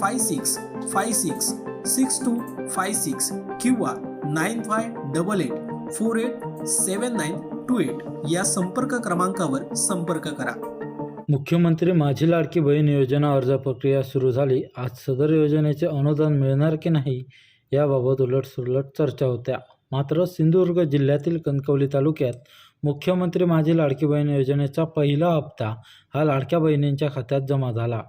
five six five six six two five six किंवा nine five double eight four eight seven nine two eight या संपर्क क्रमांकावर संपर्क करा. मुख्यमंत्री माझी लाडकी बहीण योजना अर्ज प्रक्रिया सुरू झाली. आज सदर योजनेचे अनुदान मिळणार की नाही याबाबत उलटसुलट चर्चा होत्या. मात्र सिंधुदुर्ग जिल्ह्यातील कणकवली तालुक्यात मुख्यमंत्री माझी लाडकी बहीण योजनेचा पहिला हप्ता हा लाडक्या बहिणींच्या खात्यात जमा झाला.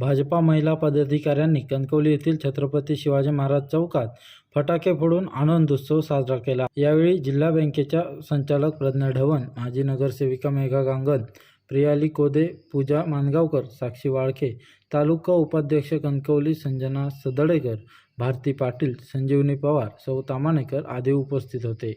भाजपा महिला पदाधिकाऱ्यांनी कणकवली येथील छत्रपती शिवाजी महाराज चौकात फटाके फोडून आनंद उत्सव साजरा केला. यावेळी जिल्हा बँकेच्या संचालक प्रज्ञा ढवण माजी नगरसेविका मेघा गांगन प्रियाली कोदे पूजा मानगावकर साक्षी वाळके तालुका उपाध्यक्ष कणकवली संजना सदडेकर भारती पाटील संजीवनी पवार सौ तामाणेकर आदी उपस्थित होते.